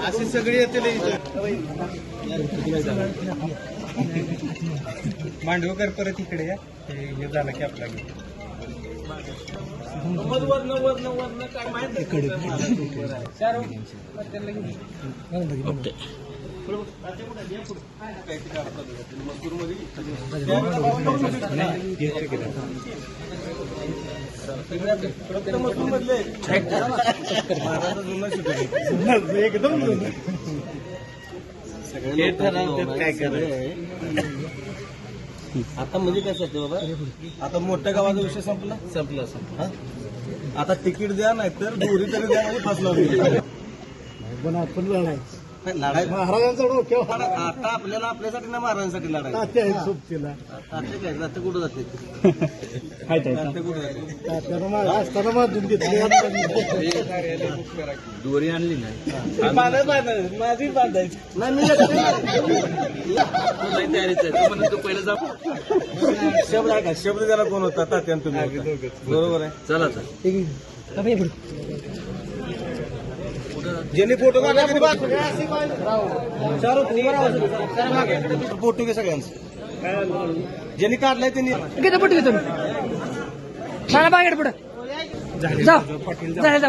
अशी सगळी येतील मांडवकर परत इकडे या हे हे झालं की आपला एकदम हे ठरवतात काय करायचं आता म्हणजे काय सध्या बाबा? आता मोठ्या गावाचा विषय संपला? संपला संपला. आता तिकीट द्या नाही तर दोरी तरी द्या म्हणजे फसला पण आपण लढायचं. लढाई महाराजांचा डोक्यावर आता आपल्याला आपल्यासाठी ना महाराजांसाठी तात्या आहेत सोबतीला तात्या काय कुठं जाते? तात्या कुठं जाते? तात्यानं असताना बांधून घेतली दोरी आणली नाही. माझी बांधायची. नाही मी तयारीच पहिलं जा. शब्द आहे का शब्द त्याला कोण होता? तात्या आणि तुम्ही. होता. बरोबर आहे. चला ज्यांनी फोटो काढला त्यांनी. चारो फोटो घे सगळ्यांचं. ज्यांनी काढलाय त्यांनी किती पुढे घेतो मी. मला बागेट पुढे. जा जा